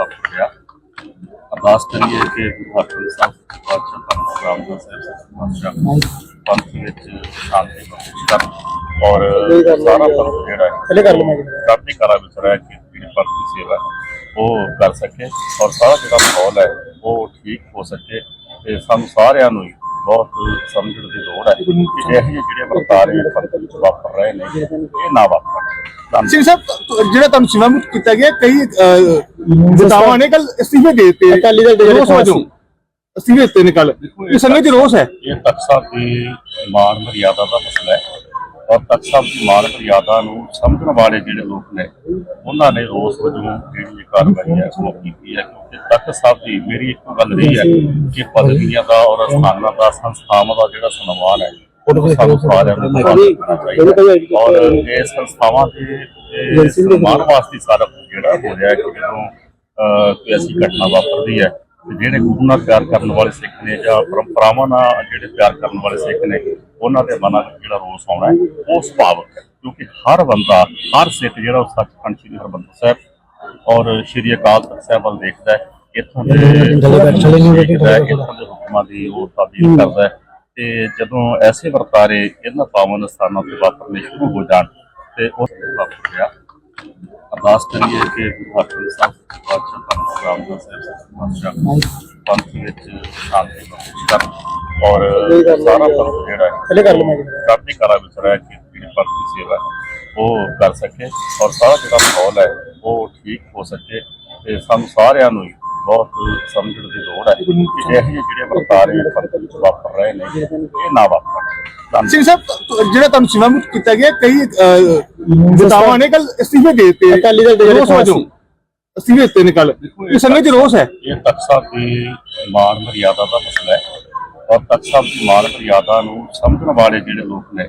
ਵਾਪਰ ਗਿਆ ਅਰਦਾਸ ਕਰੀਏ ਕਿ ਗੁਰੂ ਹਰਗੋਬਿੰਦ ਸਾਹਿਬ ਪਾਤਸ਼ਾਹ ਪੰਥ ਰਾਮਦਾਸ ਸਾਹਿਬ ਪਾਤਸ਼ਾਹ ਪੰਥ ਵਿੱਚ ਸ਼ਾਂਤੀ ਬਖਸ਼ਿਸ਼ ਕਰਨ। ਔਰ ਸਾਰਾ ਪੰਥ ਜਿਹੜਾ ਥੱਲੇ ਕਰ ਮੈਂ ਕਾਫੀ ਕਰਾ ਵਿੱਚ ਰਹਿ ਕੇ ਜਿਹੜੀ ਪੰਥ ਦੀ ਸੇਵਾ ਹੈ, ਉਹ ਕਰ ਸਕੇ। ਔਰ ਸਾਰਾ ਜਿਹੜਾ ਮਾਹੌਲ ਹੈ ਉਹ ਠੀਕ ਹੋ ਸਕੇ। ਤੇ ਸਾਨੂੰ ਸਾਰਿਆਂ ਨੂੰ ਹੀ ਬਹੁਤ ਸਮਝਣ ਦੀ ਲੋੜ ਹੈ ਕਿ ਇਹ ਜਿਹੇ ਜਿਹੜੇ ਵਰਤਾਰੇ ਪੰਥ ਵਿੱਚ ਵਾਪਰ ਰਹੇ ਨੇ ਇਹ ਨਾ ਧੰਨਵਾਦ। ਸਿੰਘ ਸਾਹਿਬ ਜਿਹੜਾ ਤੁਹਾਨੂੰ ਸੇਵਾ ਮੁਕਤ ਕੀਤਾ ਗਿਆ ਕਈ ਨੇਤਾਵਾਂ ਨੇ ਕੱਲ ਅਸਤੀਫੇ ਦੇ ਦਿੱਤੇ ਅਕਾਲੀ ਦਲ ਦੇ ਜਿਹੜੇ ਰੋਸ ਵਜੋਂ ਅਸਤੀਫੇ ਦਿੱਤੇ ਨੇ ਕੱਲ ਇਹ ਸੰਗਤ ਦੀ ਰੋਸ ਹੈ। ਇਹ ਤਖਤ ਸਾਹਿਬ ਦੀ ਮਾਣ ਮਰਿਆਦਾ ਦਾ ਮਸਲਾ ਹੈ। ਔਰ ਤਖਤ ਸਾਹਿਬ ਦੀ ਮਾਣ ਮਰਿਆਦਾ ਨੂੰ ਸਮਝਣ ਵਾਲੇ ਜਿਹੜੇ ਲੋਕ ਨੇ ਉਹਨਾਂ ਨੇ ਰੋਸ ਵਜੋਂ ਜਿਹੜੀ ਕਾਰਵਾਈ ਹੈ ਉਹ ਕੀਤੀ ਹੈ। ਕਿਉਂਕਿ ਤਖਤ ਸਾਹਿਬ ਦੀ ਮੇਰੀ ਇੱਕ ਗੱਲ ਰਹੀ ਹੈ ਕਿ ਪਦਵੀਆਂ ਦਾ ਔਰ ਸਥਾਨਾਂ ਦਾ ਸੰਸਥਾਵਾਂ ਦਾ ਜਿਹੜਾ ਸਨਮਾਨ ਹੈ ਉਹ ਸਾਨੂੰ ਸਾਰਿਆਂ ਨੂੰ ਔਰ ਇਹ ਸੰਸਥਾਵਾਂ ਦੇ ਸਨਮਾਨ ਵਾਸਤੇ ਸਾਰਾ ਜਿਹੜਾ ਹੋ ਰਿਹਾ ਹੈ ਕਿ ਜਦੋਂ ਕੋਈ ਐਸੀ ਘਟਨਾ ਵਾਪਰਦੀ ਹੈ? ਜਿਹੜੇ ਗੁਰੂ ਨਾਲ ਪਿਆਰ ਕਰਨ ਵਾਲੇ ਸਿੱਖ ਨੇ ਜਾਂ ਪਰੰਪਰਾਵਾਂ ਨਾਲ ਜਿਹੜੇ ਪਿਆਰ ਕਰਨ ਵਾਲੇ ਸਿੱਖ ਨੇ ਉਹਨਾਂ ਦੇ ਮਨਾਂ ਵਿੱਚ ਜਿਹੜਾ ਰੋਸ ਆਉਣਾ ਹੈ ਉਹ ਸੁਭਾਵਿਕ ਹੈ। ਕਿਉਂਕਿ ਹਰ ਬੰਦਾ ਹਰ ਸਿੱਖ ਜਿਹੜਾ ਉਹ ਸੱਚਖੰਡ ਸ੍ਰੀ ਹਰਿਮੰਦਰ ਸਾਹਿਬ ਔਰ ਸ੍ਰੀ ਅਕਾਲ ਤਖਤ ਸਾਹਿਬ ਵੱਲ ਦੇਖਦਾ ਹੈ ਇੱਥੋਂ ਦੇ ਦੇਖਦਾ ਹੈ, ਇੱਥੋਂ ਦੇ ਹੁਕਮਾਂ ਦੀ ਉਹ ਤਾਬੀਰ ਕਰਦਾ ਹੈ। ਤੇ ਜਦੋਂ ਐਸੇ ਵਰਤਾਰੇ ਇਹਨਾਂ ਪਾਵਨ ਸਥਾਨਾਂ ਤੇ ਵਾਪਰਨੇ ਸ਼ੁਰੂ ਹੋ ਜਾਣ ਤੇ ਉਸ ਵਾਪਰ ਗਿਆ। ਅਰਦਾਸ ਕਰੀਏ ਕਿ ਗੁਰੂ ਹਰਗੋਬਿੰਦ ਸਾਹਿਬ ਪਾਤਸ਼ਾਹ ਪੰਥ ਰਾਮਦਾਸ ਸਾਹਿਬ ਪਾਤਸ਼ਾਹ ਪੰਥ ਵਿੱਚ ਸ਼ਾਂਤੀ ਕਰਨ ਔਰ ਸਾਰਾ ਪੰਥ ਜਿਹੜਾ ਥੱਲੇ ਕਰ ਕਾਫੀ ਕਰਾ ਵਿੱਚ ਰਹਿ ਕੇ ਜਿਹੜੀ ਪੰਥ ਦੀ ਸੇਵਾ ਹੈ, ਉਹ ਕਰ ਸਕੇ ਔਰ ਸਾਰਾ ਜਿਹੜਾ ਮਾਹੌਲ ਹੈ ਉਹ ਠੀਕ ਹੋ ਸਕੇ ਤੇ ਸਾਨੂੰ ਸਾਰਿਆਂ ਨੂੰ ਹੀ ਬਹੁਤ ਸਮਝਣ ਦੀ ਲੋੜ ਹੈ। ਕਿ ਇਹ ਜਿਹੇ ਜਿਹੜੇ ਵਰਤਾਰੇ ਪੰਥ ਵਿੱਚ ਵਾਪਰ ਰਹੇ ਨੇ ਇਹ ਨਾ ਵਾਪਰਨ। ਸਿੰਘ ਸਾਹਿਬ ਜਿਹੜਾ ਤੁਹਾਨੂੰ ਸੇਵਾ ਮੁਕਤ ਕੀਤਾ ਗਿਆ ਕਈ ਨੇਤਾਵਾਂ ਨੇ ਕੱਲ ਅਸਤੀਫੇ ਦੇ ਦਿੱਤੇ। ਅਕਾਲੀ ਦਲ ਦੇ ਜਿਹੜੇ ਰੋਸ ਵਜੋਂ ਅਸਤੀਫੇ ਦਿੱਤੇ ਨੇ ਕੱਲ ਇਹ ਸੰਗਤ ਰੋਸ ਹੈ। ਇਹ ਤਖਤ ਸਾਹਿਬ ਦੀ ਮਾਣ ਮਰਿਆਦਾ ਦਾ ਮਸਲਾ ਹੈ। ਔਰ ਤਖਤ ਸਾਹਿਬ ਦੀ ਮਾਣ ਮਰਿਆਦਾ ਨੂੰ ਸਮਝਣ ਵਾਲੇ ਜਿਹੜੇ ਲੋਕ ਨੇ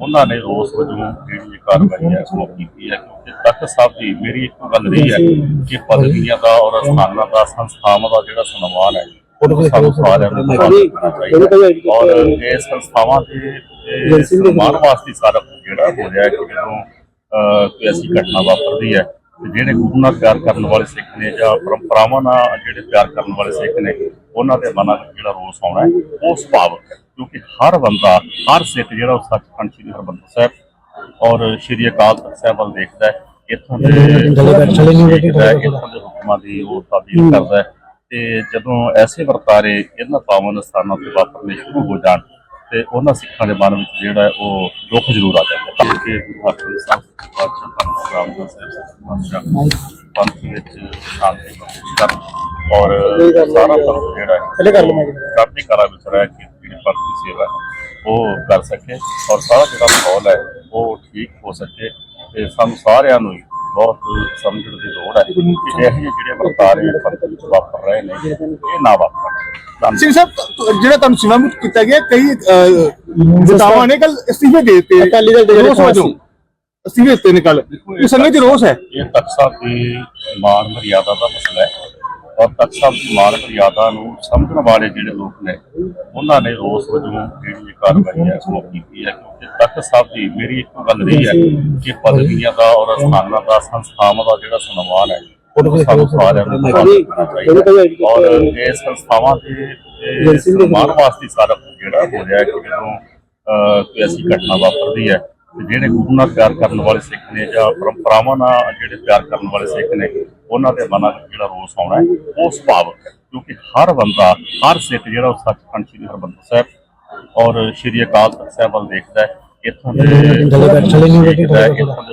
ਉਹਨਾਂ ਨੇ ਰੋਸ ਵਜੋਂ ਜਿਹੜੀ ਕਾਰਵਾਈ ਹੈ ਉਹ ਕੀਤੀ ਹੈ ਕਿਉਂਕਿ ਤਖਤ ਸਾਹਿਬ ਦੀ ਮੇਰੀ ਇੱਕ ਗੱਲ ਰਹੀ ਹੈ ਕਿ ਪਦਵੀਆਂ ਦਾ ਔਰ ਸਥਾਨਾਂ ਦਾ ਸੰਸਥਾਵਾਂ ਦਾ ਜਿਹੜਾ ਸਨਮਾਨ ਹੈ ਉਹ ਸਾਨੂੰ ਸਾਰਿਆਂ ਨੂੰ ਕਰਨਾ ਚਾਹੀਦਾ। ਔਰ ਇਹ ਸੰਸਥਾਵਾਂ ਦੇ ਸਨਮਾਨ ਵਾਸਤੇ ਸਾਰਾ ਜਿਹੜਾ ਹੋ ਰਿਹਾ ਹੈ ਕਿ ਜਦੋਂ ਕੋਈ ਐਸੀ ਘਟਨਾ ਵਾਪਰਦੀ ਹੈ ਤੇ ਜਿਹੜੇ ਗੁਰੂ ਨਾਲ ਪਿਆਰ ਕਰਨ ਵਾਲੇ ਸਿੱਖ ਨੇ ਜਾਂ ਪਰੰਪਰਾਵਾਂ ਨਾਲ ਜਿਹੜੇ ਪਿਆਰ ਕਰਨ ਵਾਲੇ ਸਿੱਖ ਨੇ ਉਹਨਾਂ ਦੇ ਮਨਾਂ ਵਿੱਚ ਜਿਹੜਾ ਰੋਸ ਆਉਣਾ ਹੈ ਉਹ ਸੁਭਾਵਿਕ ਹੈ। ਕਿਉਂਕਿ ਹਰ ਬੰਦਾ ਹਰ ਸਿੱਖ ਜਿਹੜਾ ਉਹ ਸੱਚਖੰਡ ਸ੍ਰੀ ਹਰਿਮੰਦਰ ਸਾਹਿਬ ਔਰ ਸ੍ਰੀ ਅਕਾਲ ਤਖਤ ਸਾਹਿਬ ਵੱਲ ਦੇਖਦਾ ਹੈ ਇੱਥੋਂ ਦੇ ਇੱਥੋਂ ਦੇ ਹੁਕਮਾਂ ਦੀ ਉਹ ਤਾਬੀਰ ਕਰਦਾ ਹੈ। ਤੇ ਜਦੋਂ ਐਸੇ ਵਰਤਾਰੇ ਇਹਨਾਂ ਪਾਵਨ ਸਥਾਨਾਂ ਤੇ ਵਾਪਰਨੇ ਸ਼ੁਰੂ ਹੋ ਜਾਣ ਤੇ ਉਹਨਾਂ ਸਿੱਖਾਂ ਦੇ ਮਨ ਵਿੱਚ ਜਿਹੜਾ ਉਹ ਦੁੱਖ ਜ਼ਰੂਰ ਆ ਜਾਂਦਾ ਕਿ ਗੁਰੂ ਸਾਹਿਬ ਪਾਤਸ਼ਾਹ ਪੰਥ ਰਾਮਦਾਸ ਸਾਹਿਬ ਪਾਤਸ਼ਾਹ ਪੰਥ ਵਿੱਚ ਸ਼ਾਂਤੀ ਬਖਸ਼ਿਸ਼ ਕਰਨ ਔਰ ਸਾਰਾ ਪੰਥ ਜਿਹੜਾ ਹੈ ਥੱਲੇ ਕਰ ਵਿੱਚ ਰਹਿ ਕੇ ਜਿਹੜੀ ਪੰਥ ਸੇਵਾ ਉਹ ਕਰ ਸਕੇ ਔਰ ਸਾਰਾ ਜਿਹੜਾ ਮਾਹੌਲ ਹੈ ਉਹ ਠੀਕ ਹੋ ਸਕੇ ਤੇ ਸਾਨੂੰ ਸਾਰਿਆਂ ਨੂੰ ਬਹੁਤ ਸਮਝਣ ਦੀ ਲੋੜ ਹੈ ਕਿ ਇਹ ਜਿਹੜੇ ਵਰਤਾਰੇ ਪੰਥ ਵਿੱਚ ਵਾਪਰ। ਰਹੇ ਨੇ ਇਹ ਨਾ ਵਾਪਰਨ ਸਿੰਘ ਸਾਹਿਬ ਜਿਹੜਾ ਤੁਹਾਨੂੰ ਸੇਵਾ ਕੀਤਾ ਗਿਆ, ਕਈ ਨੇਤਾਵਾਂ ਨੇ ਕੱਲ ਅਸਤੀਫੇ ਦੇ ਦਿੱਤੇ ਅਕਾਲੀ ਦਲ ਦੇ ਜਿਹੜੇ ਰੋਸ ਵਜੋਂ। ਅਸਤੀਫੇ ਦਿੱਤੇ ਨੇ ਕੱਲ ਇਹ ਸੰਗਤ ਦੀ ਰੋਸ ਹੈ। ਇਹ ਤਖਤ ਸਾਹਿਬ ਦੀ ਮਾਣ ਮਰਿਆਦਾ ਦਾ ਮਸਲਾ ਹੈ। ਔਰ ਤਖਤ ਸਾਹਿਬ ਦੀ ਮਾਣ ਮਰਿਆਦਾ ਨੂੰ ਸਮਝਣ ਵਾਲੇ ਜਿਹੜੇ ਲੋਕ ਨੇ ਉਹਨਾਂ ਨੇ ਰੋਸ ਵਜੋਂ ਜਿਹੜੀ ਇਹ ਕਾਰਵਾਈ ਹੈ ਉਹ ਕੀਤੀ ਹੈ। ਕਿਉਂਕਿ ਤਖਤ ਸਾਹਿਬ ਦੀ ਮੇਰੀ ਇੱਕ ਗੱਲ ਰਹੀ ਹੈ ਕਿ ਪਦਵੀਆਂ ਦਾ ਔਰ ਸਥਾਨਾਂ ਦਾ ਸੰਸਥਾਵਾਂ ਦਾ ਜਿਹੜਾ ਸਨਮਾਨ ਹੈ ਉਹ ਸਾਨੂੰ ਸਾਰਿਆਂ ਨੂੰ ਕਰਨਾ ਚਾਹੀਦਾ ਔਰ ਇਹ ਸੰਸਥਾਵਾਂ ਦੇ ਸਨਮਾਨ ਵਾਸਤੇ ਸਾਰਾ ਹੋ ਰਿਹਾ ਕਿ ਜਦੋਂ ਕੋਈ ਐਸੀ ਘਟਨਾ ਵਾਪਰਦੀ ਹੈ ਜਿਹੜੇ ਗੁਰੂ ਨਾਲ ਪਿਆਰ ਕਰਨ ਵਾਲੇ ਸਿੱਖ ਨੇ ਜਾਂ ਪਰੰਪਰਾਵਾਂ ਨਾਲ ਜਿਹੜੇ ਪਿਆਰ ਕਰਨ ਵਾਲੇ ਸਿੱਖ ਨੇ ਉਹਨਾਂ ਦੇ ਮਨਾਂ ਵਿੱਚ ਜਿਹੜਾ ਰੋਸ ਆਉਣਾ ਹੈ ਉਹ ਸੁਭਾਵਿਕ ਹੈ। ਕਿਉਂਕਿ ਹਰ ਬੰਦਾ ਹਰ ਸਿੱਖ ਜਿਹੜਾ ਉਹ ਸੱਚਖੰਡ ਸ੍ਰੀ ਹਰਿਮੰਦਰ ਸਾਹਿਬ ਔਰ ਸ੍ਰੀ ਅਕਾਲ ਤਖਤ ਸਾਹਿਬ ਵੱਲ ਦੇਖਦਾ ਹੈ ਇੱਥੋਂ ਦੇ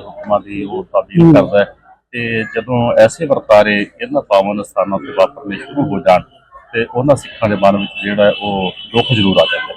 ਹੁਕਮਾਂ ਦੀ ਉਹ ਤਾਬੀਰ ਕਰਦਾ ਹੈ ਤੇ ਜਦੋਂ ਐਸੇ ਵਰਤਾਰੇ ਇਹਨਾਂ ਪਾਵਨ ਸਥਾਨਾਂ ਤੇ ਵਾਪਰਨੇ ਸ਼ੁਰੂ ਹੋ ਜਾਣ ਤੇ ਉਹਨਾਂ ਸਿੱਖਾਂ ਦੇ ਮਨ ਵਿੱਚ ਜਿਹੜਾ ਉਹ ਦੁੱਖ ਜ਼ਰੂਰ ਆ ਜਾਂਦਾ